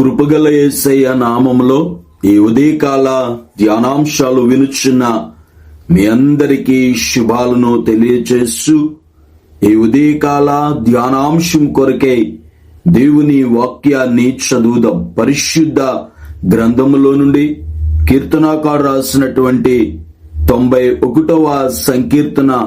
కృపగల యేసయ్య నామములో ఈ ఉదయకాల ధ్యానాంశాలు వినుచున్న మీ అందరికీ శుభాలను తెలియచేస్తూ ఈ ఉదయకాల ధ్యానాంశం కొరకై దేవుని వాక్యాన్ని చదువుదాం పరిశుద్ధ గ్రంథములో నుండి కీర్తనాకారు రాసినటువంటి తొంభై ఒకటవ సంకీర్తన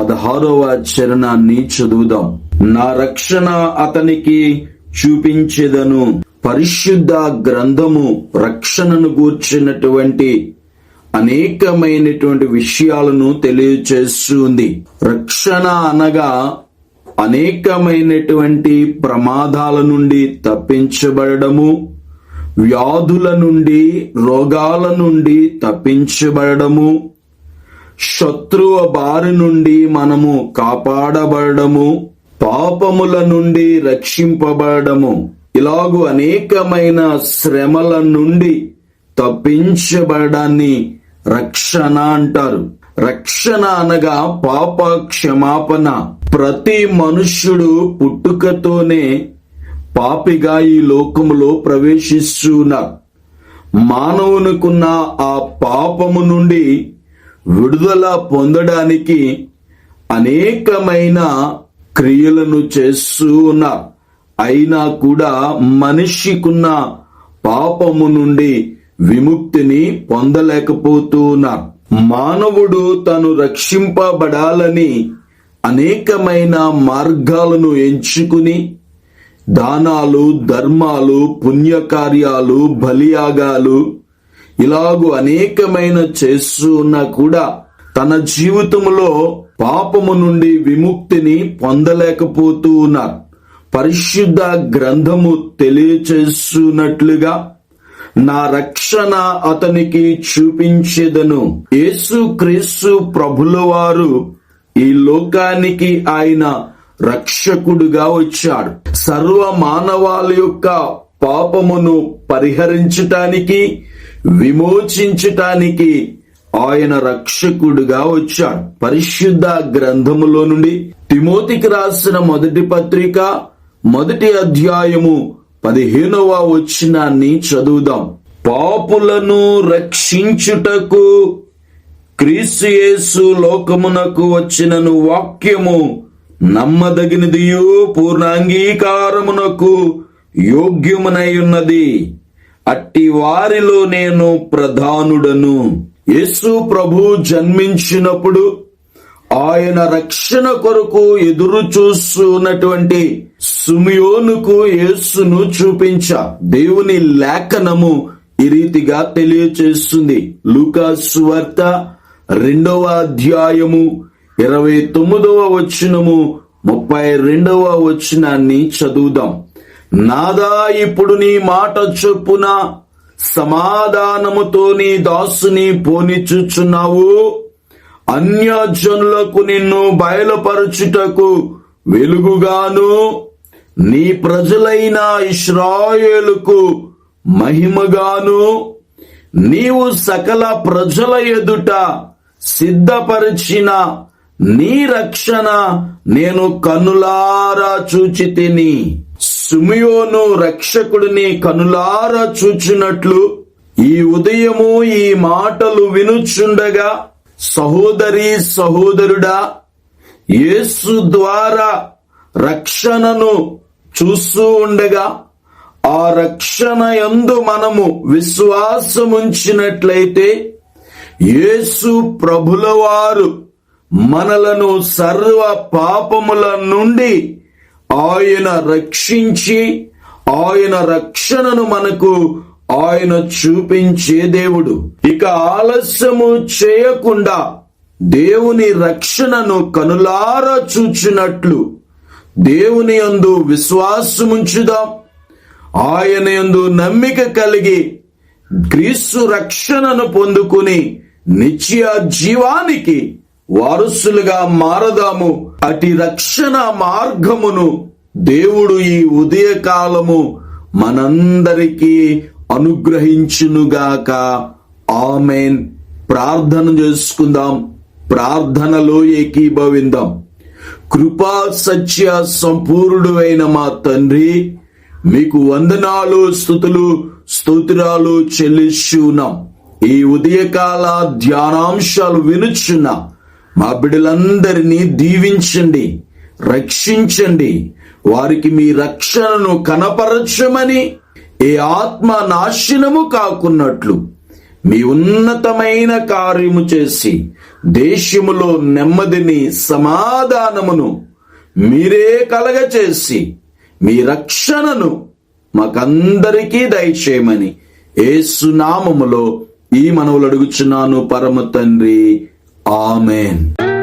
పదహారవ చరణాన్ని చదువుదాం. నా రక్షణ అతనికి చూపించేదను. పరిశుద్ధ గ్రంథము రక్షణను గూర్చినటువంటి అనేకమైనటువంటి విషయాలను తెలియచేస్తుంది రక్షణ అనగా అనేకమైనటువంటి ప్రమాదాల నుండి తప్పించబడము వ్యాధుల నుండి రోగాల నుండి తప్పించబడము శత్రువ బారి నుండి మనము కాపాడబడము పాపముల నుండి రక్షింపబడము ఇలాగు అనేకమైన శ్రమల నుండి తప్పించబడడాన్ని రక్షణ అంటారు. రక్షణ అనగా పాప క్షమాపణ ప్రతి మనుష్యుడు పుట్టుకతోనే పాపిగా ఈ లోకములో ప్రవేశిస్తున్నారు. మానవునికున్న ఆ పాపము నుండి విడుదల పొందడానికి అనేకమైన క్రియలను చేస్తూ ఉన్నారు. అయినా కూడా మనిషికున్న పాపము నుండి విముక్తిని పొందలేకపోతున్నారు. మానవుడు తను రక్షింపబడాలని అనేకమైన మార్గాలను ఎంచుకుని దానాలు ధర్మాలు పుణ్యకార్యాలు బలియాగాలు ఇలాగు అనేకమైన చేస్తూ ఉన్నా కూడా తన జీవితంలో పాపము నుండి విముక్తిని పొందలేకపోతూ ఉన్నారు పరిశుద్ధ గ్రంథము తెలియచేస్తున్నట్లుగా నా రక్షణ అతనికి చూపించేదను. యేసు క్రీస్తు ప్రభుల వారు ఈ లోకానికి ఆయన రక్షకుడుగా వచ్చాడు సర్వ మానవాల యొక్క పాపమును పరిహరించటానికి విమోచించటానికి ఆయన రక్షకుడుగా వచ్చాడు. పరిశుద్ధ గ్రంథములో నుండి తిమోతికి రాసిన మొదటి పత్రిక మొదటి అధ్యాయము పదిహేనవ వచ్చినాన్ని చదువుదాం. పాపులను రక్షించుటకు క్రీస్తుయేసు లోకమునకు వచ్చినను వాక్యము నమ్మదగినదియు పూర్ణాంగీకారమునకు యోగ్యమునై ఉన్నది. అట్టి వారిలో నేను ప్రధానుడను. యేసు ప్రభు జన్మించినప్పుడు ఆయన రక్షణ కొరకు ఎదురు చూస్తున్నటువంటి సుమియోనుకు యేసును చూపించ. దేవుని లేఖనము ఈ రీతిగా తెలియచేస్తుంది. లూకాసు వార్త రెండవ అధ్యాయము ఇరవై తొమ్మిదవ వచనము ముప్పై రెండవ వచనాన్ని చదువుదాం. నాదా ఇప్పుడు నీ మాట చొప్పున సమాధానముతో నీ దాసుని పోనిచుచున్నావు. అన్యజనులకు నిన్ను బయలుపరచుటకు వెలుగుగాను. నీ ప్రజలైన ఇస్రాయేలుకు మహిమగాను. నీవు సకల ప్రజల ఎదుట సిద్ధపరిచిన నీ రక్షణ నేను కనులారా చూచి తిని. సుమియోను రక్షకుడిని కనులారా చూచినట్లు ఈ ఉదయము ఈ మాటలు వినుచుండగా సహోదరి సహోదరుడా యేసు ద్వారా రక్షణను చూస్తూ ఉండగా ఆ రక్షణ యందు మనము విశ్వాసముంచినట్లయితే యేసు ప్రభుల వారు మనలను సర్వ పాపముల నుండి ఆయన రక్షించి ఆయన రక్షణను మనకు ఆయన చూపించే దేవుడు. ఇక ఆలస్యము చేయకుండా దేవుని రక్షణను కనులారా చూచినట్లు దేవుని యందు విశ్వాసముంచుదాం. ఆయన యందు నమ్మిక కలిగి క్రీస్తు రక్షణను పొందుకుని నిత్య జీవానికి వారసులుగా మారదాము. అటి రక్షణ మార్గమును దేవుడు ఈ ఉదయకాలము మనందరికీ అనుగ్రహించునుగాక. ఆమెన్. ప్రార్థన చేసుకుందాం. ప్రార్థనలో ఏకీభవిందాం. కృపా సత్య సంపూర్ణుడు అయిన మా తండ్రి మీకు వందనాలు స్థుతులు స్తోత్రాలు చెల్లిస్తున్నాం ఈ ఉదయకాల ధ్యానాంశాలు వినుచున్న మా బిడ్డలందరినీ దీవించండి రక్షించండి. వారికి మీ రక్షణను కనపరచమని ఏ ఆత్మ నాశనము కాకున్నట్లు మీ ఉన్నతమైన కార్యము చేసి దేశములో నెమ్మదిని సమాధానమును మీరే కలగచేసి మీ రక్షణను మాకందరికీ దయచేయమని ఏసునామములో ఈ మనవులు అడుగుచున్నాను పరమ తండ్రి. ఆమెన్.